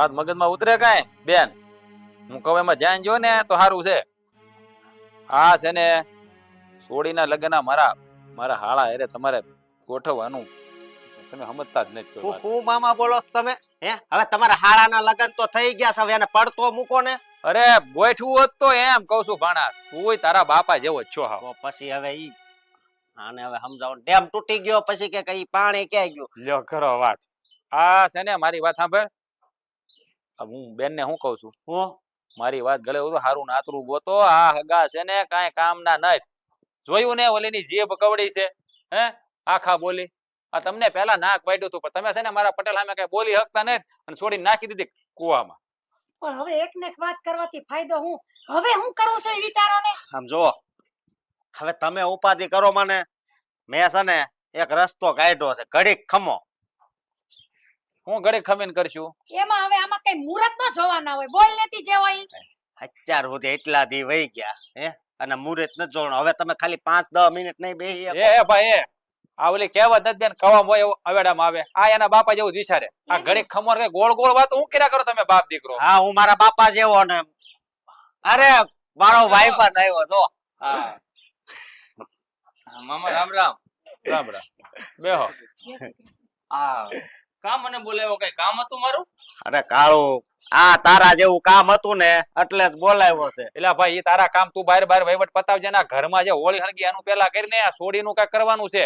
વાત મગજમાં ઉતરે કાંઈ? બેન હું કહું એમાં ધ્યાન જો ને તો સારું છે. આ છે ને સોડીના લગ્નના મારા મારા હાળા અરે તમારે ગોઠવવાનું. તમે સમજતા જ નથી હું. હું મામા બોલો તમે? હે? હવે તમારા હાડાના લગન તો થઈ ગયા છે હવે એને પડતો મૂકો ને. અરે ગોઠવું હોત તો એમ કહું છું ભાણા તું તારા બાપા જેવો જ છો હા તો પછી હવે ઈ આને હવે સમજાવો. ડેમ તૂટી ગયો પછી કે કઈ પાણી ક્યાં ગયું? લ્યો કરો વાત. આ છે ને મારી વાત સાંભળ. હું બેન ને હું કહું છું? હું. મારી વાત ગળે ઉતો હારું નાતરું ગોતો આ હગા છે ને કાંઈ કામના નથી. જોયું ને ઓલીની જીભ કવડી છે હે? આખા બોલી. આ તમને પહેલા નાક વાડ્યું હતું પણ તમે છે ને મારા પટેલ સામે કઈ બોલી હકતા નથી અને છોડી નાખી દીધી કુવામાં. પણ હવે એક ને એક વાત કરવાથી ફાયદો હું? હવે હું કરું છું એ વિચારો ને આમ જો હવે તમે ઉપાધિ કરો મને. મેં છે ને એક રસ્તો કાઢ્યો છે ઘડીક ખમો. હું ઘરે ખમેન કરશું? એમાં હવે આમાં કઈ મુહૂર્ત ન જોવાના હોય. બોલ લેતી જે હોય અત્યાર સુધી એટલા દી વહી ગયા હે? અને મુહૂર્ત ન જોવાનું. હવે તમે ખાલી પાંચ દસ મિનિટ નહીં બેહી એ એ ભાઈ એ આ ઓલી કહેવત નથી બેન કવામાં હોય એવું અવેડામાં આવે. આ એના બાપા જેવું જ વિચારે. આ ઘડી ખમોર કઈ ગોળ ગોળ વાત હું કર્યા કરો તમે બાપ દીકરો? હા હું મારા બાપા જેવો ને અરે મારો ભાઈ પણ આવ્યો તો હા. મામા રામ રામ. રામ રામ. બેહો. આ કામ મને બોલાવ્યો કઈ કામ હતું મારું? અરે કાળો આ તારા જેવું કામ હતું ને એટલે જ બોલાવ્યો છે. એટલે ભાઈ ઈ તારા કામ તું બાર બાર વહીવટ પતાવજે ના ઘરમાં જે હોળી હળગી એનું પેલા કરીને આ સોડીનું કઈ કરવાનું છે.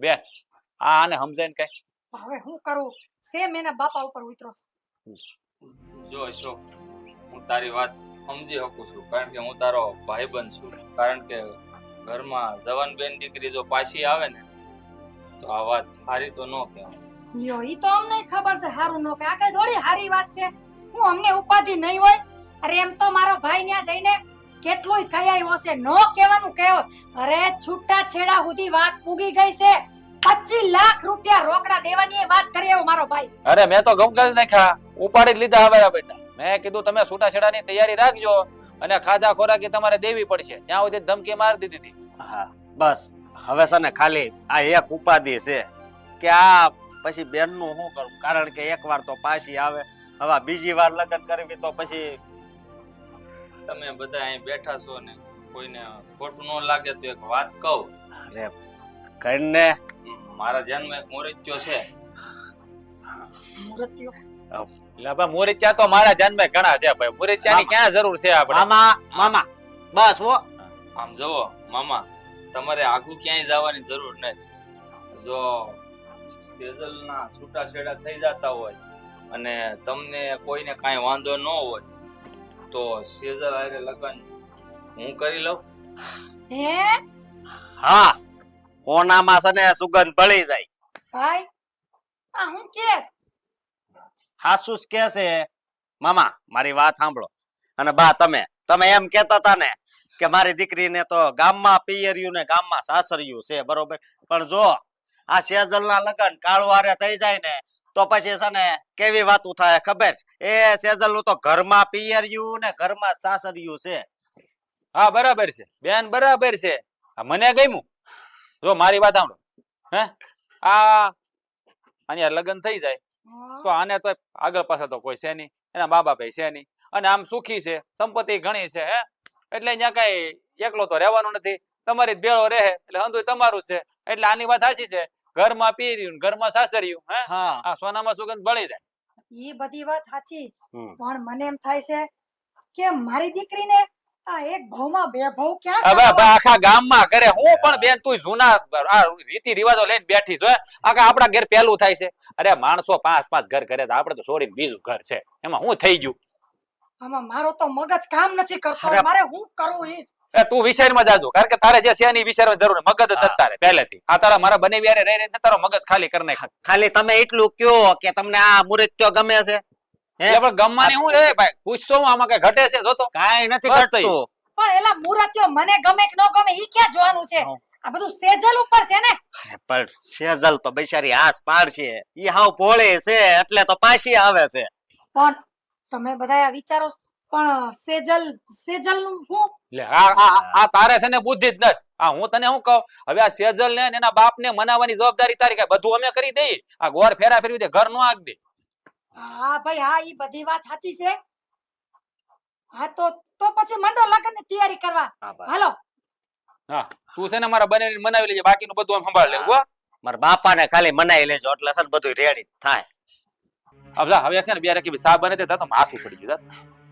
બે આ આને સમજાય કઈ? હવે હું કરું? સેમ એના બાપા ઉપર ઉતરો. જો અશોક હું તારી વાત સમજી શકું છું કારણ કે હું તારો ભાઈબંધ છું. કારણ કે ઘરમાં જવાન બેન દીકરી જો પાછી આવે ને તો આ વાત સારી તો ન કહેવાય. લ્યો ઈ તો અમને ખબર છે હારું નો કે આ કઈ થોડી હારી વાત છે. હું અમને ઉપાધિ નહીં હોય. અરે એમ તો મારો ભાઈ ત્યાં જઈને કેટલુંય આવ્યો છે. નો કહેવાનું કહેવો અરે છૂટા છેડા સુધી વાત પૂગી ગઈ છે. પચીસ લાખ રૂપિયા રોકડા દેવાની વાત કરી એવો મારો ભાઈ. અરે મેં તો ગમગલ નાખ્યા. ઉપાડી જ લીધા હવે બેટા. મેં કીધું તમે છૂટાછેડાની તૈયારી રાખજો અને ખાધા ખોરાકી તમારે દેવી પડશે. ત્યાં સુધી ધમકી મારી દીધી હતી. હા બસ. હવે છે ને ખાલી આ એક ઉપાધિ છે કે આ પછી બેનનું શું કરું? કારણ કે એક વાર તો પાછી આવે. હવે બીજી વાર લગ્ન કરવી તો પછી તમે બધા અહીં બેઠા છો ને કોઈને ખોટું ન લાગે તો એક વાત કહું. અરે કરીને મારા ધ્યાનમાં એક મોરચ્યો છે. મૃત્યુ એટલે ભાઈ મોરિચા તો મારા જાનમાં ઘણા છે ભાઈ. મોરિચાની ક્યાં જરૂર છે આપણે? મામા મામા બસ હો. આમ જુઓ મામા તમારે આઘું ક્યાંય જવાની જરૂર નથી. જો સેઝલના છૂટાછેડા થઈ જતા હોય અને તમને કોઈને કાંઈ વાંધો ન હોય તો સેઝલ આરે લગન હું કરી લઉં? હે? હા કોનામાં છે ને સુગંધ ભળી જાય. ભાઈ આ હું કેસ? હાસુસ કે છે મામા મારી વાત સાંભળો. અને બા તમે તમે એમ કેતા હતા ને કે મારી દીકરીને તો ગામમાં પિયર્યું ને ગામમાં સાસરિયું છે બરોબર? પણ જો આ સેજલના લગન કાળુવારે થઈ જાય ને તો પછી છે ને કેવી વાતું થાય ખબર? એ સેજલનું તો ઘરમાં પિયર્યું ને ઘરમાં સાસરિયું છે. હા બરાબર છે. બેન બરાબર છે. મને ગમ્યું. જો મારી વાત સાંભળો. હે? આ આની લગન લગ્ન થઈ જાય. તો આને તો આગળ પાછળ તો કોઈ છે નહીં. એના મા બાપ છે નહીં. અને આમ સુખી છે. સંપત્તિ ઘણી છે હે? એટલે અહીંયા કઈ એકલો તો રહેવાનું નથી. તમારી જ ભેળો રહે. એટલે અંધુ તમારું છે. એટલે આની વાત સાચી છે. ઘરમાં પીર્યું ઘરમાં સાસર્યું હે? આ સોનામાં સુગંધ બળી જાય. એ બધી વાત સાચી પણ મને એમ થાય છે કે મારી દીકરીને આ એક ભાવમાં બે ભાવ ક્યાં હવે આખા ગામમાં કરે. હું પણ બેન તું જૂના આ રીતિ રિવાજો લઈને બેઠી છો આખા આપણા ઘર પેલું થાય છે. અરે માણસો પાંચ પાંચ ઘર કરે તો આપણે તો છોડીને બીજું ઘર છે. એમાં હું થઈ ગયું? આમાં મારો તો મગજ કામ નથી કરતો. મારે હું કરવું ઈ જ. એ તું વિચારમાં જાજો કારણ કે તારે જે છે એની વિચારવાની જરૂર મગજ જ તારે પહેલેથી. આ તારા મારા બને વ્યારે રહી રહીને તારો મગજ ખાલી કરી નાખ. ખાલી તમે એટલું કયો કે તમને આ મુરત્યો ગમે છે? હે? પણ ગમવાની હું એ ભાઈ? પૂછશો હું આમાં કઈ ઘટે છે જોતો? કાંઈ નથી ઘટતું. પણ એલા મુરત્યો મને ગમે કે ન ગમે ઈ ક્યાં જોવાનું છે? આ બધું સેજલ ઉપર છે ને? અરે પણ સેજલ તો બિચારી ઈ હાવ ભોળે છે એટલે તો પાછી આવે છે. પણ તમે બધા આ વિચારો પણ સેજલ સેજલનું શું? લે આ આ આ તારે છે ને બુદ્ધિ જ નથી. આ હું તને શું કહું? હવે આ સેજલ ને ને એના બાપ ને મનાવવાની જવાબદારી તારી કઈ બધું અમે કરી દઈએ. આ ગોર ફેરા ફેરવી દે ઘર નો આગ દે. હા ભાઈ હા ઈ બધી વાત સાચી છે. હા તો તો પછી મંડો લગ્નની તૈયારી કરવા. હાલો. હા તું છે ને મારા બને મનાવી લેજે બાકીનું બધું આમ સંભાળ લેવું હો. મારા બાપાને ખાલી મનાવી લેજો એટલે છે ને બધું રેડી થાય. હવે હવે છે ને બે રકી સાબ બને તે તો માથું પડી ગયું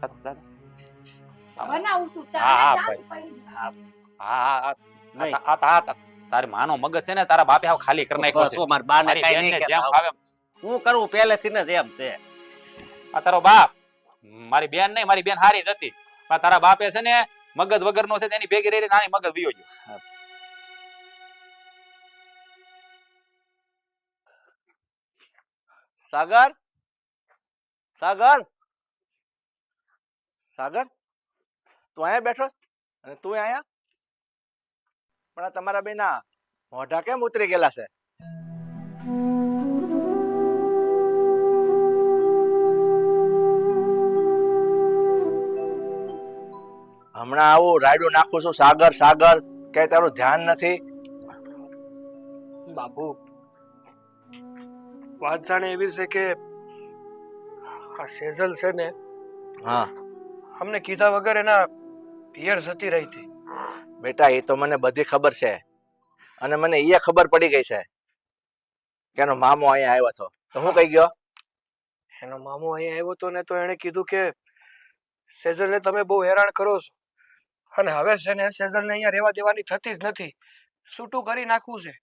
જા. જા તો, જા. હા. બનાવું છું ચા હા, હા, નહીં. આ તા- તારી માનો મગજ છે ને તારા બાપે હાવ ખાલી કરી નાખ્યો છે મારા બાને મારી નહીં જેમ. હું કરું પહેલેથી ને જેમ છે આ તારો બાપ મારી બેન નહીં મારી બેન હારી જ હતી પણ તારા બાપે છે ને મગજ વગરનો છે તેની ભેગી રહી નાની મગજ વિયો ગયો સાગર સાગર સાગર, તું અહીંયા બેઠો અને તું અહીંયા? પણ આ તમારા બેના મોઢા કેમ ઉતરી ગયેલા છે? હમણાં આવું રાયડું નાખું છું, સાગર સાગર કે તારું ધ્યાન નથી. બાપુ, વાત જાણે એવી છે કે આ સેઝલ છે ને હા. અમને કીધા વગર એના પિયર જતી રહી હતી. બેટા એ તો મને બધી ખબર છે. અને મને એ ખબર પડી ગઈ છે કે એનો મામો અહીંયા આવ્યો હતો. તો હું કહી ગયો? એનો મામો અહીંયા આવ્યો હતો ને તો એણે કીધું કે સેઝલને તમે બહુ હેરાન કરો છો. અને હવે છે ને સેઝલને અહીંયા રહેવા દેવાની થતી જ નથી. છૂટું કરી નાખવું છે.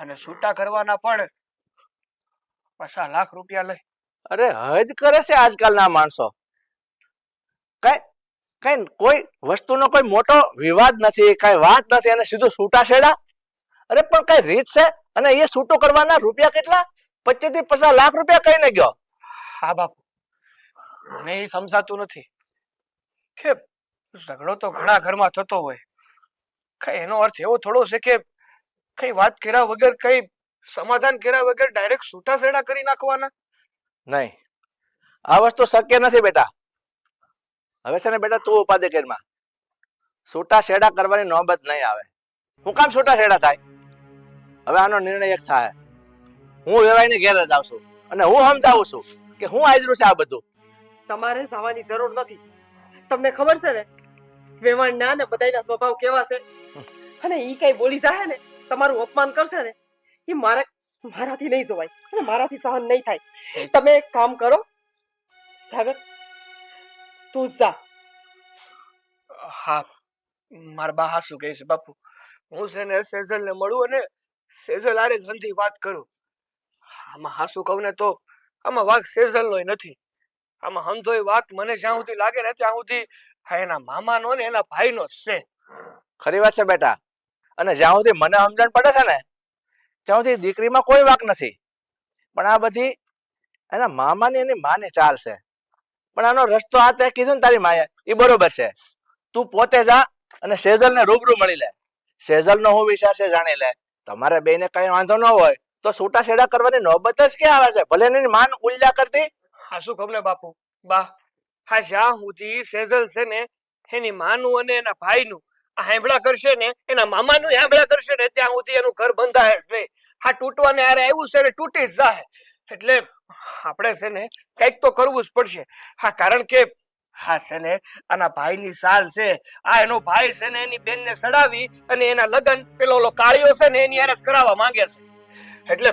અને છૂટા કરવાના પણ પાછા લાખ રૂપિયા લઈ. અરે હદ કરે છે આજકાલના માણસો. કઈ કઈ કોઈ વસ્તુનો કોઈ મોટો વિવાદ નથી કઈ વાત નથી અને સીધું છૂટાછેડા અરે પણ કઈ રીત છે? અને એ છૂટો કરવાના રૂપિયા કેટલા? પચીસથી પચાસ લાખ રૂપિયા કઈ ને ગયો. હા બાપુ. મને એ સમજાતું નથી કે ઝઘડો તો ઘણા ઘરમાં થતો હોય. કઈ એનો અર્થ એવો થોડો છે કે કઈ વાત કર્યા વગર કઈ સમાધાન કર્યા વગર ડાયરેક્ટ છૂટાછેડા કરી નાખવાના? નહીં. આ વસ્તુ શક્ય નથી બેટા. હવે છે ને બેટા તું ઉપાધિ કરીમાં. છૂટા છેડા કરવાની નોબત નહીં આવે. હું કામ છૂટા છેડા થાય? હવે આનો નિર્ણય એક થાય. હું વેવાઈને ઘેર જ આવશું અને હું સમજાવું છું કે હું આજરું છે આ બધું. તમારે જવાની જરૂર નથી. તમને ખબર છે ને? વેવાણ ના ને બધાયના સ્વભાવ કેવા છે? અને ઈ કઈ બોલી જાય ને તમારું અપમાન કરશે ને એ મારે મારાથી નહીં જોવાય. અને મારાથી સહન નહીં થાય. તમે એક કામ કરો સાગર તું જા હા મારા બા હાસુ કહે છે બાપુ. હું છે ને સેઝલ ને મળું અને સેઝલ આરે ધનથી વાત કરું. આમાં હાસુ કહું ને તો આમાં વાક સેઝલ નો નથી. આમાં એ વાત મને જ્યાં સુધી લાગે ને ત્યાં સુધી એના એના મામાનો ને એના ભાઈનો જ છે. ખરી વાત છે બેટા. અને જ્યાં સુધી મને સમજણ પડે છે ને ત્યાં સુધી દીકરીમાં કોઈ વાક નથી. પણ આ બધી એના મામાની એની માની ચાલ છે. પણ આનો રસ્તો આ તે કીધું ને તારી માએ. એ બરોબર છે. તું પોતે જા અને સેજલને રૂબરૂ મળી લે. સેજલનો હું વિચાર છે જાણી લે. તમારે બેને કઈ વાંધો ન હોય તો છૂટા છેડા કરવાની નોબત જ કે આવે છે? ભલે એની માન ઉલ્યા કરતી. હા, શું ખબર બાપુ? બા, હા, જ્યાં સુધી સેઝલ છે ને, એની માનું અને એના ભાઈનું આ હાંભળા કરશે ને, એના મામાનું હાંભળા કરશે ને, ત્યાં સુધી એનું ઘર બંધાય જ નહીં. હા, તૂટવાને આરે આવ્યું છે ને, તૂટી જ જાય. એટલે આપણે છે ને કંઈક તો કરવું જ પડશે. હા કારણ કે હા છે ને આના ભાઈની સાલ છે. આ એનો ભાઈ છે ને એની બેનને સડાવી અને એના લગન પેલો ઓલો કાળિયો છે ને એની હારે કરાવવા માંગે છે. એટલે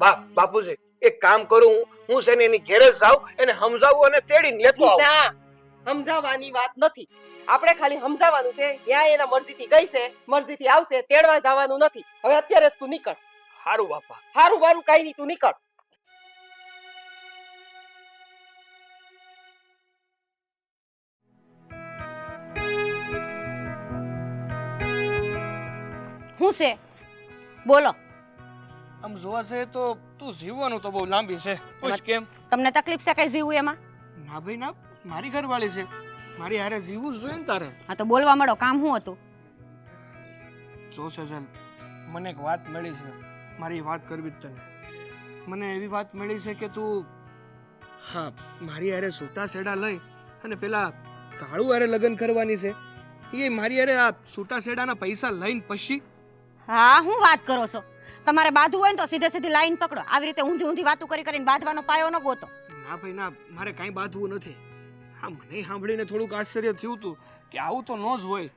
બા બાપુજી એક કામ કરું હું. છે ને એની ઘેરે જાઉં એને સમજાવું અને તેડીને લેતો આવું. ના સમજાવવાની વાત નથી. આપણે ખાલી સમજાવવાનું છે ત્યાં એના મરજીથી ગઈ છે મરજીથી આવશે તેડવા જવાનું નથી. હવે અત્યારે તું નીકળ. હારું બાપા. હારું બારું કઈ નહીં તું નીકળ. શું છે? બોલો. આમ જોવા જઈએ તો તું જીવવાનું તો બહુ લાંબી છે. પૂછ કેમ? તમને તકલીફ છે કઈ જીવું એમાં? ના ભાઈ ના. મારી ઘરવાળી છે. મારી હારે જીવવું જ જોઈએ ને તારે. હા તો બોલવા મળો કામ શું હતું? જો સજલ મને એક વાત મળી છે. મારી વાત કરવી જ તને. મને એવી વાત મળી છે કે તું હા મારી હારે છૂટા સેડા લઈ અને પેલા કાળુ હારે લગ્ન કરવાની છે. એ મારી હારે આ સૂટા સેડાના પૈસા લઈને પછી હા, હું વાત કરો છો? તમારે બાંધવું હોય ને તો સીધે સીધી લાઈન પકડો. આવી રીતે ઊંધી ઊંધી વાતો કરી કરીને બાંધવાનો પાયો ન ગોતો. ના ભાઈ, ના, મારે કાંઈ બાંધવું નથી. હા, મને સાંભળીને થોડુંક આશ્ચર્ય થયું હતું કે આવું તો ન જ હોય.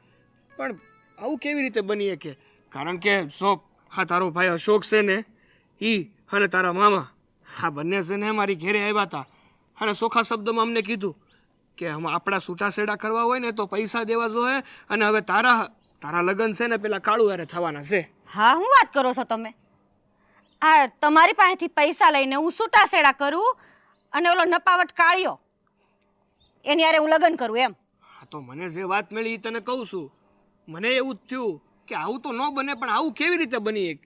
પણ આવું કેવી રીતે બની શકે? કારણ કે જો હા, તારો ભાઈ અશોક છે ને, ઈ અને તારા મામા, હા, બંને છે ને મારી ઘેરે આવ્યા હતા. અને સોખા શબ્દમાં અમને કીધું કે હમ આપણા છૂટાછેડા કરવા હોય ને તો પૈસા દેવા જોઈએ અને હવે તારા તારા લગ્ન છે ને પેલા કાળુ હારે થવાના છે. હા હું વાત કરો છો તમે? આ તમારી પાસેથી પૈસા લઈને હું છૂટાછેડા કરું અને ઓલો નપાવટ કાઢ્યો એની હારે હું લગ્ન કરું એમ. હા તો મને જે વાત મળી એ તને કહું છું. મને એવું જ થયું કે આવું તો ન બને પણ આવું કેવી રીતે બની એક?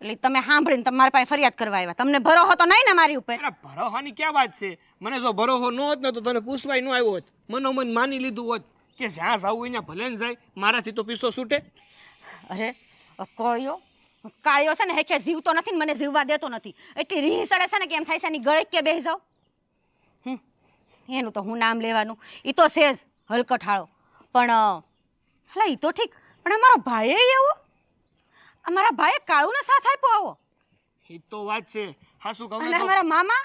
એટલે તમે સાંભળીને તમારી પાસે ફરિયાદ કરવા આવ્યા. તમને ભરોહો તો નહીં ને મારી ઉપર? અરે ભરોસાની ક્યાં વાત છે? મને જો ભરોહો ન હોત ને તો તને પૂછવાય ન આવ્યો હોત. મનોમન માની લીધું હોત. કે જ્યાં જવું હોય ત્યાં ભલે ને જાય મારાથી તો પીસો છૂટે. અરે કોળિયો કાળિયો છે ને હેખે જીવતો નથી ને મને જીવવા દેતો નથી. એટલી રીહ સડે છે ને કે એમ થાય છે એની ગળે કે બેસી જાવ એનું તો હું નામ લેવાનું. એ તો છે જ હલકઠાળો. પણ હલા એ તો ઠીક. પણ અમારો ભાઈએ એવો અમારા ભાઈએ કાળુને સાથ આપ્યો આવો? એ તો વાત છે. હા શું કહું અને અમારા મામા?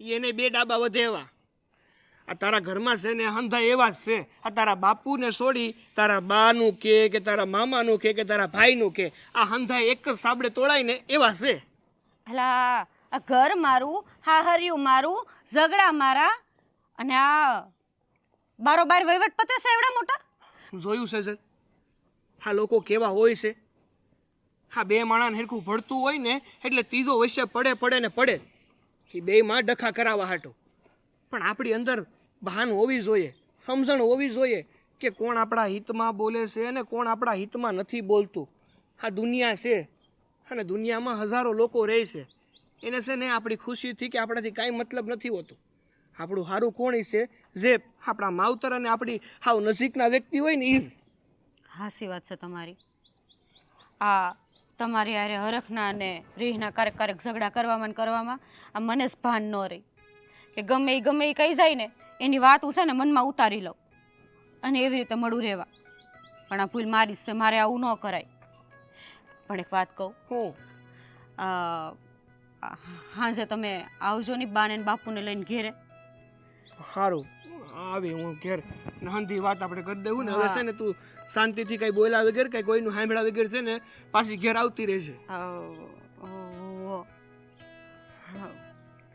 એને બે ડાબા વધે એવા. આ તારા ઘરમાં છે ને હંધા એવા જ છે. આ તારા બાપુને છોડી તારા બાનું કે કે તારા મામાનું કે કે તારા ભાઈનું કે આ હંધા એક જ સાબડે તોડાઈને એવા છે. હલા આ ઘર મારું હાહર્યું મારું ઝઘડા મારા અને આ બારોબાર વહીવટ પતે છે એવડા મોટા? જોયું છે સર. હા લોકો કેવા હોય છે. હા બે માણાને હેરખું ભળતું હોય ને એટલે ત્રીજો વૈશ્ય પડે પડે ને પડે એ બે માં ડખા કરાવવા હાટો. પણ આપણી અંદર ભાન હોવી જોઈએ, સમજણ હોવી જોઈએ કે કોણ આપણા હિતમાં બોલે છે અને કોણ આપણા હિતમાં નથી બોલતું. આ દુનિયા છે અને દુનિયામાં હજારો લોકો રહે છે. એને છે ને આપણી ખુશીથી કે આપણાથી કાંઈ મતલબ નથી હોતું. આપણું સારું કોણ છે? જે આપણા માવતર અને આપણી હાવ નજીકના વ્યક્તિ હોય ને એ હાસી વાત છે તમારી. આ તમારી હારે હરખના અને રીહના ક્યારેક ક્યારેક ઝઘડા કરવામાં ને કરવામાં આ મને જ ભાન ન રહી. કે ગમે એ ગમે એ કહી જાય ને એની વાત હું છે ને મનમાં ઉતારી લઉં અને એવી રીતે મળું રહેવા. પણ આ ભૂલ મારી છે મારે આવું ન કરાય. પણ એક વાત કહું. હું. અ, જે તમે આવજો ને બાને બાપુને લઈને ઘેરે. સારું આવી હું ઘેર. નહંધી વાત આપણે કરી દેવું ને. હવે છે ને તું શાંતિથી કઈ બોલા વગર કઈ કોઈનું સાંભળા વગર છે ને પાછી ઘેર આવતી રહેશે હા.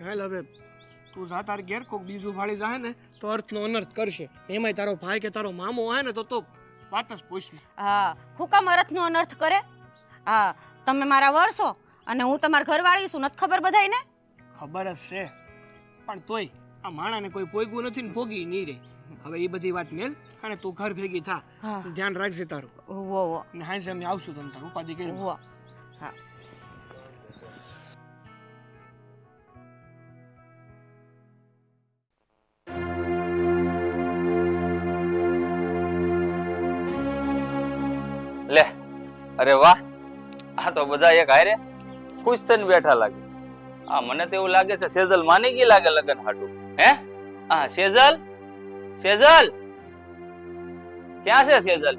હેલ હવે. તું જા તાર ઘેર કોક બીજું ભાળી જાય ને તો અર્થનો અનર્થ કરશે. એમાંય તારો ભાઈ કે તારો મામો હોય ને તો તો વાત જ પૂછ હા હું કામ અર્થનો અનર્થ કરે? હા તમે મારા વરસો અને હું તમારા ઘરવાળી છું નથી ખબર બધાયને? ખબર જ છે પણ તોય આ માણાને કોઈ પોગ્યું નથી ને ભોગી નહીં રે હવે એ બધી વાત મેલ અને તું ઘર ભેગી થા. ધ્યાન રાખજે તારું. વો વો ને હાંજે અમે આવશું તમ તારું ઉપાધિ કરી વો અરે વાહ, આ તો બધા એક હારે ખુશ થઈને બેઠા લાગે. આ મને તો એવું લાગે છે સેજલ માની ગઈ લાગે લગન હાટું. હે? હા સેજલ? સેજલ? ક્યાં છે સેજલ?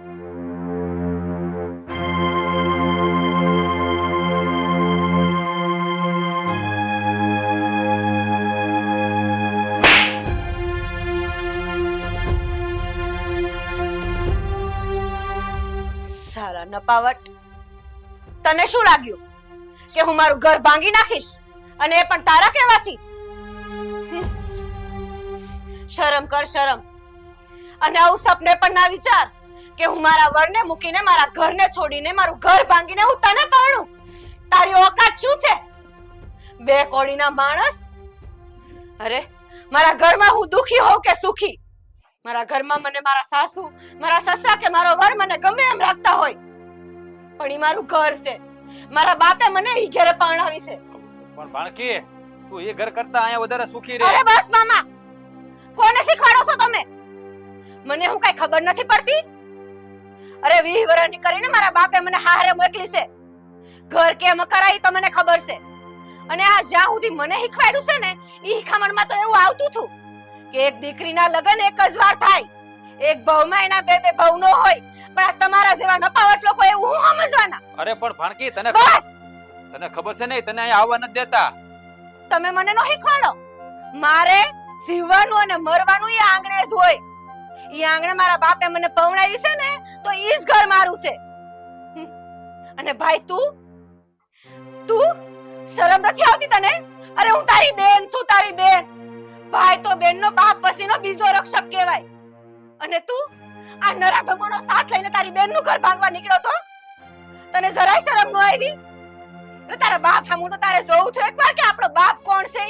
નપાવટ? તને શું લાગ્યું? કે હું મારું ઘર ભાંગી નાખીશ? અને એ પણ તારા કહેવાથી? શરમ કર, શરમ. અને આવું સપને પણ ના વિચાર કે હું મારા વરને મૂકીને મારા ઘરને છોડીને મારું ઘર ભાંગીને હું તને પરણું? તારી ઓકાત શું છે? બે કોડીના માણસ? અરે, મારા ઘરમાં હું દુખી હોઉં કે સુખી? મારા ઘરમાં મને મારા સાસુ, મારા સસરા કે મારો વર મને ગમે એમ પણ મારું ઘર છે. મારા બાપે મને ઈ ઘરે પરણાવી છે. પણ ભાણકી તું એ ઘર કરતા અહીંયા વધારે સુખી રહે અરે બસ મામા કોને શીખવાડો છો તમે? મને હું કઈ ખબર નથી પડતી? અરે વીહ વર્ષની કરીને મારા બાપે મને હારે મોકલી છે. ઘર કેમ કરાય તો મને ખબર છે. અને આ જ્યાં સુધી મને શીખવાડ્યું છે ને એ શીખામણમાં તો એવું આવતું હતું કે એક દીકરીના લગ્ન એક જ વાર થાય. એક ભાવમાં એના બે બે ભાવ નો હોય. પણ આ તમારા જેવા નપાવટ લોકો એવું હું સમજવાના? અરે પણ ભણકી તને બસ! તને ખબર છે નહીં? તને અહીં આવવા નથી દેતા. તમે મને નો શીખવાડો. મારે જીવવાનું અને મરવાનું એ આંગણે જ હોય. એ આંગણે મારા બાપે મને પવણાવી છે ને તો ઈ જ ઘર મારું છે. અને ભાઈ તું તું શરમ નથી આવતી તને? અરે હું તારી બેન છું તારી બેન. ભાઈ તો બેનનો બાપ પછીનો બીજો રક્ષક કહેવાય. અને તું આ નરાધમોનો સાથ લઈને તારી બેનનું ઘર ભાંગવા નીકળ્યો તો? તને જરાય શરમ ન આવી? અરે તારા બાપ હામું તો તારે જોવું થયું એકવાર કે આપણો બાપ કોણ છે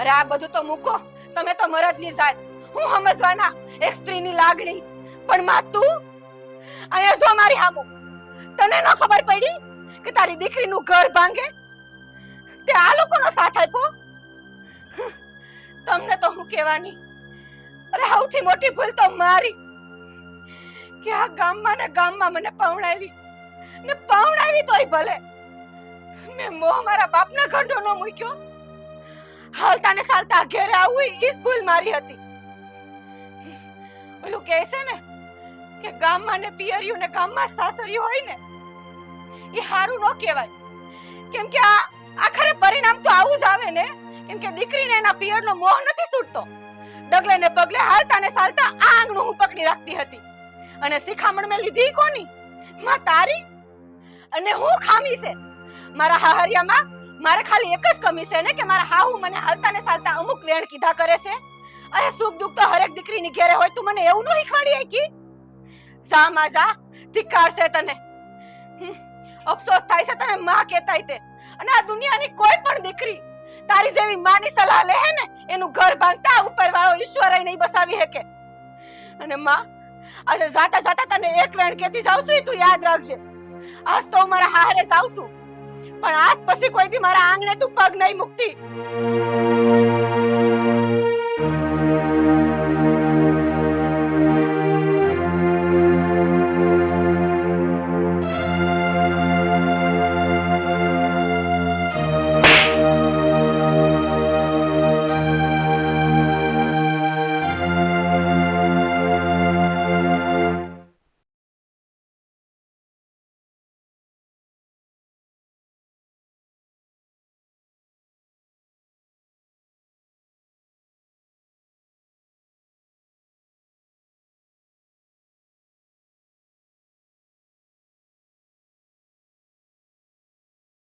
અરે આ બધું તો મૂકો. તમે તો મરદની સાહેબ હું સમજવાના એક સ્ત્રીની લાગણી. પણ માં, તું? અહીંયા જો મારી હામું. તને ન ખબર પડી કે તારી દીકરીનું ઘર ભાંગે? તે આ લોકોનો સાથ આપ્યો? તમને તો હું કહેવાની અરે, સૌથી મોટી ભૂલ તો મારી કે આ ગામમાં ને ગામમાં મને પવણાવી ને પવણાવી તોય ભલે. મેં મોહ મારા બાપના ઘંડો નો મૂક્યો. હાલતા ને સાલતા ઘેરે આવું ઈસ ભૂલ મારી હતી. ઓલું કહે છે ને કે ગામમાં ને પિયરિયું ને ગામમાં સાસરિયું હોય ને એ હારું ન કહેવાય. કેમ કે આ આખરે પરિણામ તો આવું જ આવે ને, કેમ કે દીકરીને એના પિયરનો મોહ નથી છૂટતો. ડગલે ને પગલે હાલતા ને ચાલતા આંગણું હું પકડી રાખતી હતી. અને શિખામણ મેં લીધી કોની? માં તારી? અને હું ખામી છે? મારા હાહરિયામાં મારે ખાલી એક જ કમી છે ને કે મારા હાહુ મને હાલતા ને ચાલતા અમુક વેણ કીધા કરે છે. અરે સુખ દુઃખ તો હરેક દીકરીની ઘેરે હોય તું મને એવું ન શીખવાડી આકી જા માં જા, ધિક્કાર છે તને. અફસોસ થાય છે તને માં કહેતાય તે. અને આ દુનિયાની કોઈ પણ દીકરી તારી જેવી માની સલાહ લે ને, એનું ઘર ભાંગતા ઉપરવાળો ઈશ્વર નહીં બસાવી હકે અને માં, આજે જાતા જાતા તને એક વેણ કેતી જાઉં છું તું યાદ રાખજે. આજ તો મારા હારે જાઉં છું. પણ આજ પછી કોઈ દી મારા આંગણે તું પગ નહીં મૂકતી.